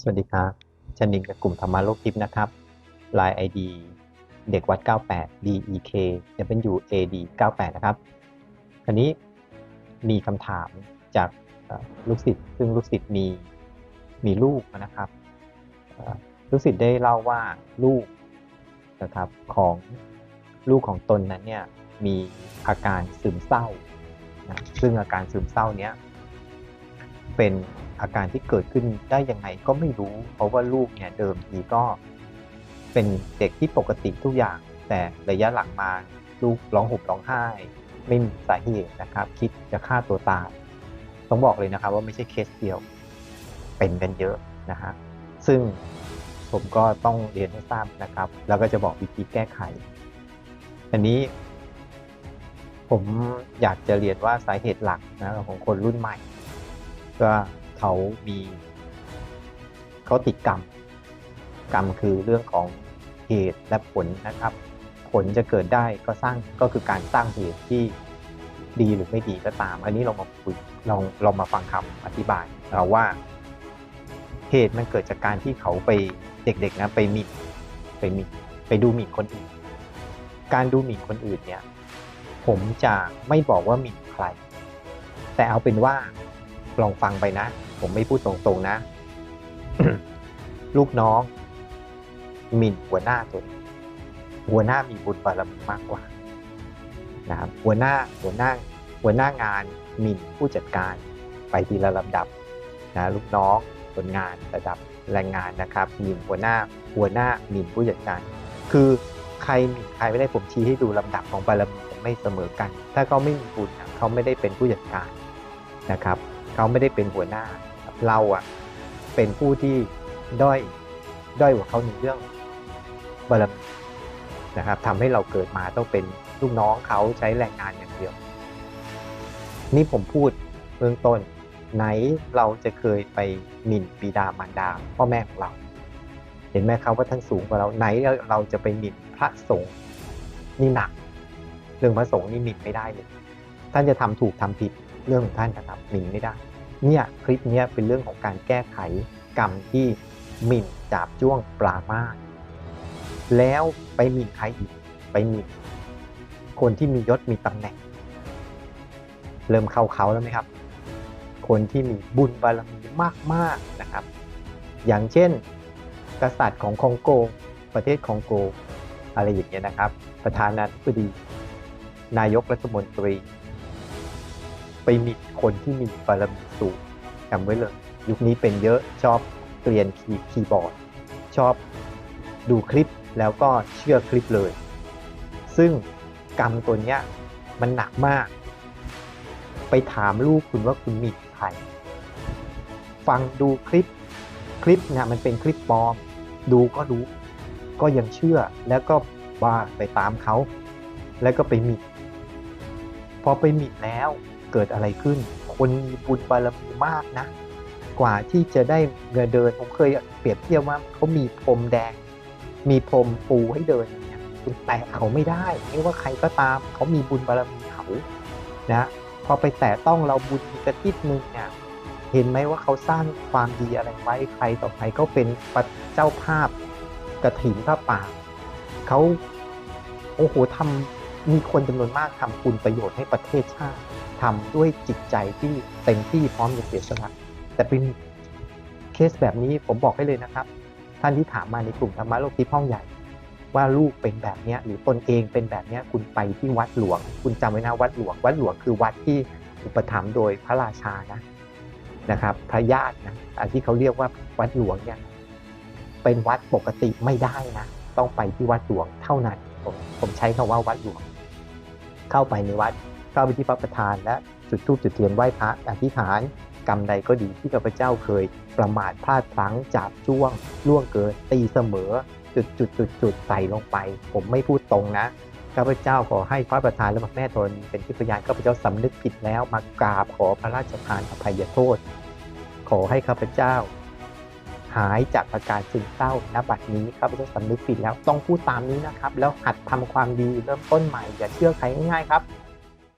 สวัสดีครับจันนินกับกลุ่มธรรมะโลกทิพย์นะครับ Line ID เด็กวัด 98 DEK WAD 98 นะครับ คราวนี้มีคำถามจากลูกศิษย์ ซึ่งลูกศิษย์มีมีลูกนะครับลูกศิษย์ได้เล่าว่าลูกนะครับของลูกของตนนั้นเนี่ยมีอาการซึมเศร้านะซึ่งอาการซึมเศร้าเนี้ยเป็น อาการที่เกิดขึ้นได้ยังไงก็ไม่รู้ เพราะว่าลูกเนี่ยเดิมทีก็ เป็นเด็กที่ปกติทุกอย่าง แต่ระยะหลังมาลูกร้องห่มร้องไห้ ไม่มีสาเหตุนะครับ คิดจะฆ่าตัวตายต้องบอกเลยนะครับว่าไม่ใช่เคสเดียวเป็นกันเยอะนะฮะซึ่งผมก็ต้องเรียนให้ทราบนะครับ แล้วก็จะบอกวิธีแก้ไข อันนี้ ผมอยากจะเรียนว่าสาเหตุหลักนะของคนรุ่นใหม่ ก็ เขามีเขาติดกรรม กรรมคือเรื่องของเหตุและผลนะครับ ผลจะเกิดได้ก็สร้างก็คือการสร้างเหตุที่ดีหรือไม่ดีก็ตาม อันนี้เรามาคุยลองลองมาฟังคำอธิบายเราว่าเหตุมันเกิดจากการที่เขาไปเด็กๆนะไปมินไปมินไปดูหมิ่นคนอื่น การดูหมิ่นคนอื่นเนี่ยผมจะไม่บอกว่าหมิ่นใคร แต่เอาเป็นว่า ลองฟังไปนะ ผมไม่พูดตรงๆนะ ลูกน้องหมิ่นหัวหน้าตัวหัวหน้ามีบุญบารมีมากกว่านะครับหัวหน้าหัวหน้าหัวหน้างานหมิ่นผู้จัดการไปทีละลำดับนะลูกน้องคนงานระดับแรงงานนะครับหมิ่นหัวหน้าหัวหน้าหมิ่นผู้จัดการ คือใครหมิ่นใครไม่ได้ผมชี้ให้ดูลำดับของบารมีไม่เสมอกัน ถ้าเขาไม่มีบุญเขาไม่ได้เป็นผู้จัดการนะครับ เขาไม่ได้เป็นหัวหน้า เราอะเป็นผู้ที่ด้อยด้อยกว่าเขาในเรื่องบารมีนะครับทำให้เราเกิดมาต้องเป็นลูกน้องเขาใช้แรงงานอย่างเดียว นี่ผมพูดเบื้องต้นไหนเราจะเคยไปหมิ่นบิดามารดาพ่อแม่ของเรา เห็นไหมครับว่าท่านสูงกว่าเราไหนเราจะไปหมิ่นพระสงฆ์นี่หนัก เรื่องพระสงฆ์นี่หมิ่นไม่ได้เลยท่านจะทำถูกทำผิด เรื่องของท่านนะครับหมิ่นไม่ได้ เนี่ยคลิปนี้เป็นเรื่องของการแก้ไขกรรมที่หมิ่นจาบจ้วงปลามาแล้วไปหมิ่นใครอีกไปหมิ่นคนที่มียศมีตำแหน่ง เริ่มเข้าเขาแล้วไหมครับ คนที่มีบุญบารมีมากๆนะครับ อย่างเช่น กษัตริย์ของคองโก ประเทศคองโก อะไรอย่างเงี้ยนะครับ ประธานาธิบดี นายกรัฐมนตรี ไปมีคนที่มีบารมีสูงจำไว้เลย ยุคนี้เป็นเยอะชอบเรียนคีย์คีย์บอร์ด ชอบดูคลิปแล้วก็เชื่อคลิปเลย ซึ่งกรรมตัวเนี้ยมันหนักมาก ไปถามลูกคุณว่าคุณมีใครฟังดูคลิปคลิปเนี่ยมันเป็นคลิปปลอม ดูก็รู้ ก็ยังเชื่อแล้วก็บ้าไปตามเขา แล้วก็ไปมิดพอไปมิดแล้ว เกิดอะไรขึ้น คนมีบุญบารมีมากนะ กว่าที่จะได้เงินเดิน ผมเคยเปรียบเทียบว่าเขามีพรมแดง มีพรมปูให้เดินเนี่ยคุณแตะเขาไม่ได้ไม่ว่าใครก็ตามเขามีบุญบารมีเขานะพอไปแตะต้องเราบุญกระติดนึงเนี่ยเห็นไหมว่าเขาสร้างความดีอะไรไว้ใครต่อใครก็เป็นพระเจ้าภาพกระถิ่นพระป่าเขาโอ้โหทำ มีคนจำนวนมากทำคุณประโยชน์ให้ประเทศชาติทำด้วยจิตใจที่เต็มที่พร้อมจะเสียสละแต่เป็นเคสแบบนี้ผมบอกให้เลยนะครับ ท่านที่ถามมาในกลุ่มธรรมะโลกที่ห้องใหญ่ ว่าลูกเป็นแบบนี้หรือตนเองเป็นแบบนี้คุณไปที่วัดหลวง คุณจำไว้นะวัดหลวง วัดหลวงคือวัดที่อุปถัมภ์โดยพระราชานะนะครับ พระญาตินะอันที่เขาเรียกว่าวัดหลวงเนี่ยเป็นวัดปกติไม่ได้นะ ต้องไปที่วัดหลวงเท่านั้นผมผมใช้คำว่าวัดหลวง เข้าไปในวัด เข้าไปที่พระประธาน และจุดธูปจุดเทียนไหว้พระอธิษฐาน กรรมใดก็ดีที่ข้าพเจ้าเคย ประมาทพลาดพลั้งจับจ้วง ล่วงเกินตีเสมอ จุดจุดจุดจุดใส่ลงไป ผมไม่พูดตรงนะข้าพเจ้าขอให้พระประธานและพระแม่ธรณีเป็นที่พยานข้าพเจ้าสำนึกผิดแล้วมากราบขอพระราชทานอภัยโทษ ขอให้ข้าพเจ้า หายจากอาการซึมเศร้าณบัดนี้ข้าพเจ้าสำนึกผิดแล้วต้องพูดตามนี้นะครับ แล้วหัดทำความดีเริ่มต้นใหม่อย่าเชื่อใครง่ายๆครับ